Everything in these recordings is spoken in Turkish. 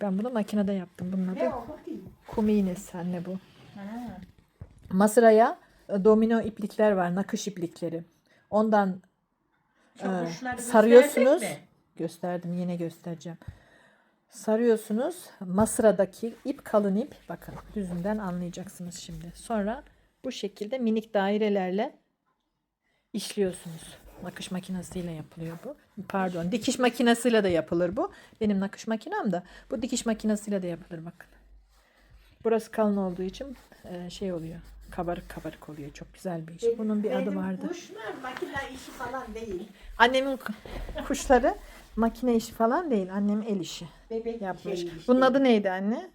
Ben bunu makinede yaptım. Bunun Ne adı kum iğnesi anne bu. Masraya e, domino iplikler var. Nakış iplikleri. Ondan uçları sarıyorsunuz. Gösterdim yine göstereceğim. Sarıyorsunuz. Masradaki ip kalın ip. Bakın düzünden anlayacaksınız şimdi. Sonra bu şekilde minik dairelerle işliyorsunuz. Nakış makinesiyle yapılıyor bu. Pardon dikiş makinesiyle de yapılır bu. Benim nakış makinem de bu dikiş makinesiyle de yapılır bakın. Burası kalın olduğu için e, şey oluyor. Kabarık kabarık oluyor. Çok güzel bir iş. Bunun bir adı Benim vardı. Kuşlar makine işi falan değil. Annemin ku- kuşları makine işi falan değil. Annem el işi Bebek yapmış. şey işte. Bunun adı neydi anne?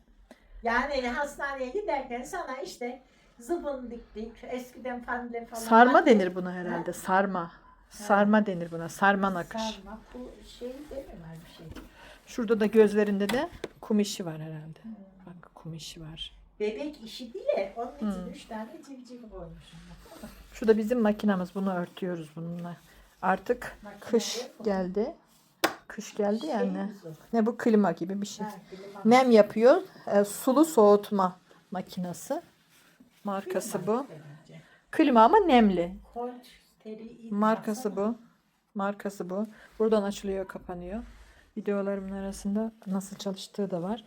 Yani hastaneye giderken sana işte zıbın diktik. Eskiden pandle falan. Sarma denir buna herhalde. Sarma. Sarma denir buna. Sarma nakış. Sarma. Bu şey değil mi var bir şey? Şurada da gözlerinde de kum işi var herhalde. Bak kum işi var. Bebek işi diye onun için Hmm. üç tane civciv koymuşum. Şu da bizim makinamız. Bunu örtüyoruz bununla. Artık Makine kış yok geldi. Kış geldi ya anne. Şeyimiz o. Ne bu klima gibi bir şey. Ha, klima. Nem yapıyor. E, sulu soğutma makinesi. Markası bu. Bence. Klima ama nemli. Teri, Markası bu. Markası bu. Buradan açılıyor, kapanıyor. Videolarımın arasında nasıl çalıştığı da var.